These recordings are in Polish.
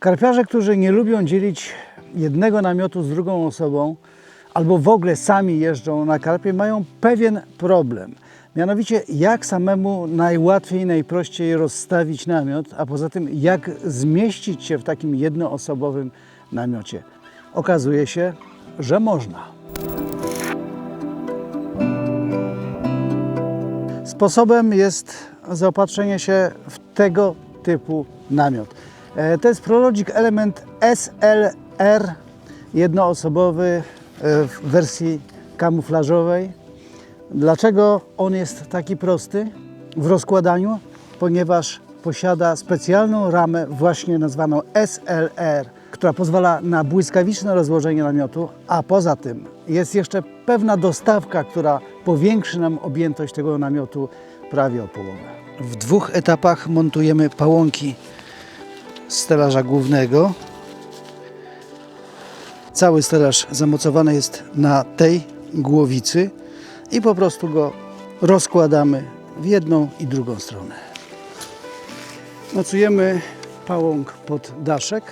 Karpiarze, którzy nie lubią dzielić jednego namiotu z drugą osobą, albo w ogóle sami jeżdżą na karpie, mają pewien problem. Mianowicie, jak samemu najłatwiej, najprościej rozstawić namiot, a poza tym, jak zmieścić się w takim jednoosobowym namiocie. Okazuje się, że można. Sposobem jest zaopatrzenie się w tego typu namiot. E, To jest Prologic Element SLR, jednoosobowy e, w wersji kamuflażowej. Dlaczego on jest taki prosty w rozkładaniu? Ponieważ posiada specjalną ramę właśnie nazwaną SLR, która pozwala na błyskawiczne rozłożenie namiotu, a poza tym jest jeszcze pewna dostawka, która powiększy nam objętość tego namiotu prawie o połowę. W dwóch etapach montujemy pałąki stelaża głównego. Cały stelaż zamocowany jest na tej głowicy i po prostu go rozkładamy w jedną i drugą stronę. Mocujemy pałąk pod daszek,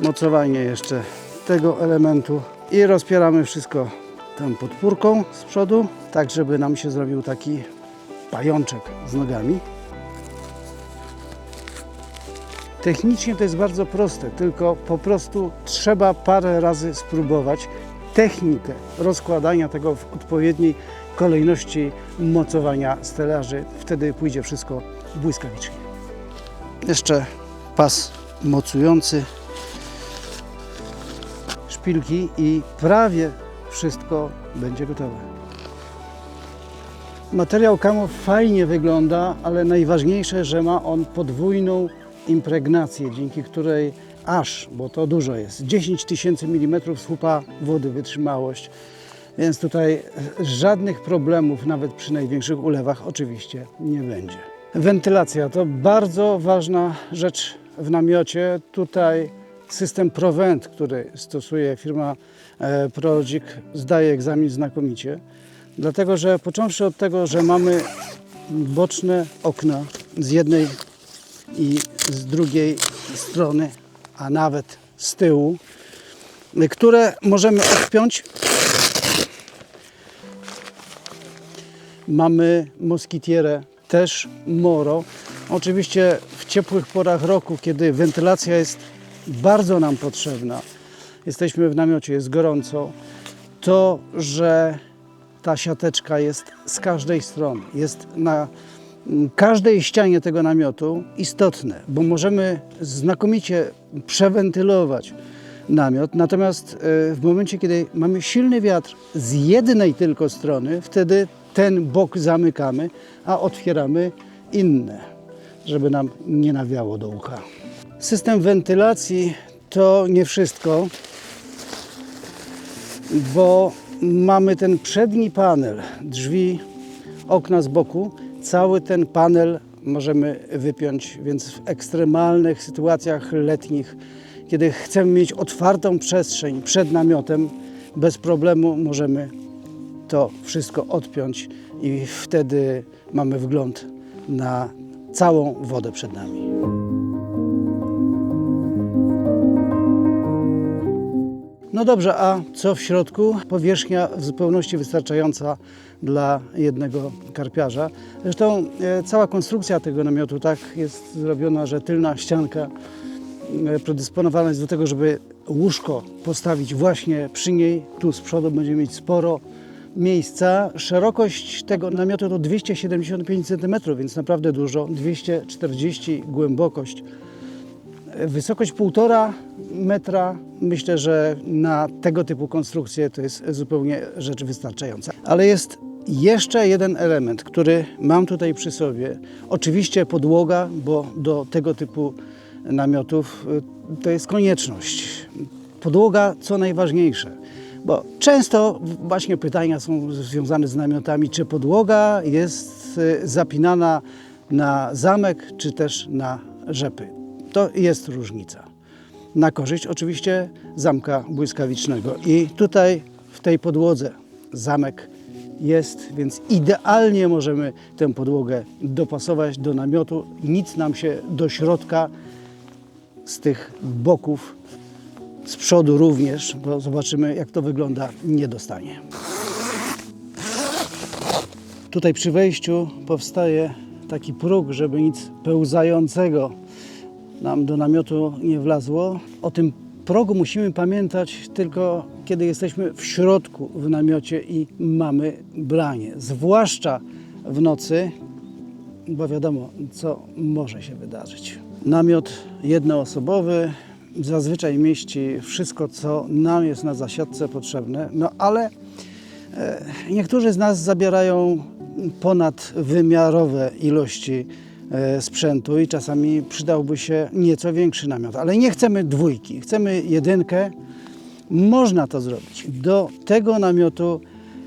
mocowanie jeszcze tego elementu i rozpieramy wszystko tą podpórką z przodu, tak żeby nam się zrobił taki pajączek z nogami. Technicznie to jest bardzo proste, tylko po prostu trzeba parę razy spróbować technikę rozkładania tego w odpowiedniej kolejności mocowania stelaży. Wtedy pójdzie wszystko błyskawicznie. Jeszcze pas mocujący, szpilki i prawie wszystko będzie gotowe. Materiał kamów fajnie wygląda, ale najważniejsze, że ma on podwójną impregnację, dzięki której aż, bo to dużo jest, 10 tysięcy mm słupa wody wytrzymałość, więc tutaj żadnych problemów, nawet przy największych ulewach, oczywiście nie będzie. Wentylacja to bardzo ważna rzecz w namiocie. Tutaj system Provent, który stosuje firma e, Prologic, zdaje egzamin znakomicie. Dlatego, że począwszy od tego, że mamy boczne okna z jednej i z drugiej strony, a nawet z tyłu, które możemy odpiąć. Mamy moskitierę, też moro. Oczywiście w ciepłych porach roku, kiedy wentylacja jest bardzo nam potrzebna, jesteśmy w namiocie, jest gorąco, to, że ta siateczka jest z każdej strony, jest na każdej ścianie tego namiotu istotne, bo możemy znakomicie przewentylować namiot. Natomiast e, w momencie, kiedy mamy silny wiatr z jednej tylko strony, wtedy ten bok zamykamy, a otwieramy inne, żeby nam nie nawiało do ucha. System wentylacji to nie wszystko, bo mamy ten przedni panel, drzwi, okna z boku. Cały ten panel możemy wypiąć, więc w ekstremalnych sytuacjach letnich, kiedy chcemy mieć otwartą przestrzeń przed namiotem, bez problemu możemy to wszystko odpiąć i wtedy mamy wgląd na całą wodę przed nami. No dobrze, a co w środku? Powierzchnia w zupełności wystarczająca dla jednego karpiarza. Zresztą e, cała konstrukcja tego namiotu tak jest zrobiona, że tylna ścianka e, predysponowana jest do tego, żeby łóżko postawić właśnie przy niej. Tu z przodu będziemy mieć sporo miejsca. Szerokość tego namiotu to 275 cm, więc naprawdę dużo. 240 głębokość. Wysokość 1,5 metra, myślę, że na tego typu konstrukcje to jest zupełnie rzecz wystarczająca. Ale jest jeszcze jeden element, który mam tutaj przy sobie. Oczywiście podłoga, bo do tego typu namiotów y, to jest konieczność. Podłoga co najważniejsze, bo często właśnie pytania są związane z namiotami, czy podłoga jest y, zapinana na zamek, czy też na rzepy. To jest różnica. Na korzyść oczywiście zamka błyskawicznego. I tutaj w tej podłodze zamek jest, więc idealnie możemy tę podłogę dopasować do namiotu. Nic nam się do środka z tych boków, z przodu również, bo zobaczymy jak to wygląda, nie dostanie. Tutaj przy wejściu powstaje taki próg, żeby nic pełzającego nam do namiotu nie wlazło. O tym progu musimy pamiętać tylko kiedy jesteśmy w środku w namiocie i mamy branie, zwłaszcza w nocy, bo wiadomo, co może się wydarzyć. Namiot jednoosobowy zazwyczaj mieści wszystko, co nam jest na zasiadce potrzebne, no ale e, niektórzy z nas zabierają ponadwymiarowe ilości sprzętu i czasami przydałby się nieco większy namiot, ale nie chcemy dwójki, chcemy jedynkę. Można to zrobić. Do tego namiotu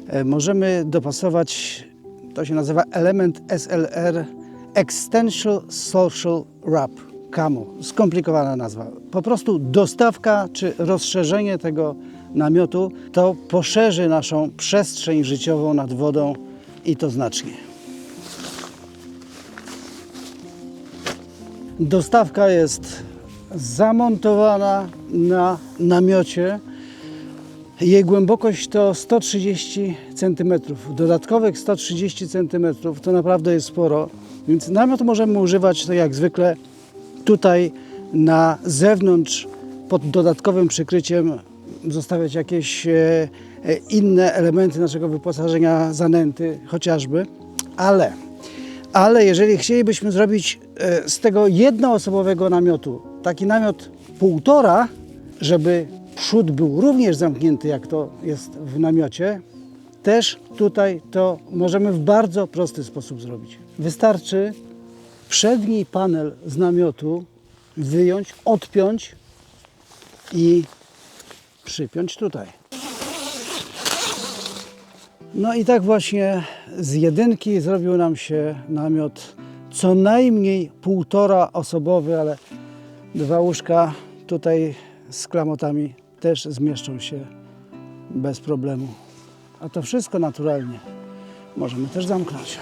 e, możemy dopasować, to się nazywa element SLR Extension Social Wrap. CAMO. Skomplikowana nazwa. Po prostu dostawka czy rozszerzenie tego namiotu to poszerzy naszą przestrzeń życiową nad wodą i to znacznie. Dostawka jest zamontowana na namiocie. Jej głębokość to 130 cm. Dodatkowych 130 cm to naprawdę jest sporo, więc namiot możemy używać to jak zwykle tutaj na zewnątrz pod dodatkowym przykryciem zostawiać jakieś e, e, inne elementy naszego wyposażenia, zanęty chociażby, ale, ale jeżeli chcielibyśmy zrobić e, z tego jednoosobowego namiotu taki namiot półtora, żeby przód był również zamknięty, jak to jest w namiocie, też tutaj to możemy w bardzo prosty sposób zrobić. Wystarczy przedni panel z namiotu wyjąć, odpiąć i przypiąć tutaj. No i tak właśnie z jedynki zrobił nam się namiot co najmniej półtora osobowy, ale dwa łóżka tutaj z klamotami też zmieszczą się bez problemu. A to wszystko naturalnie możemy też zamknąć.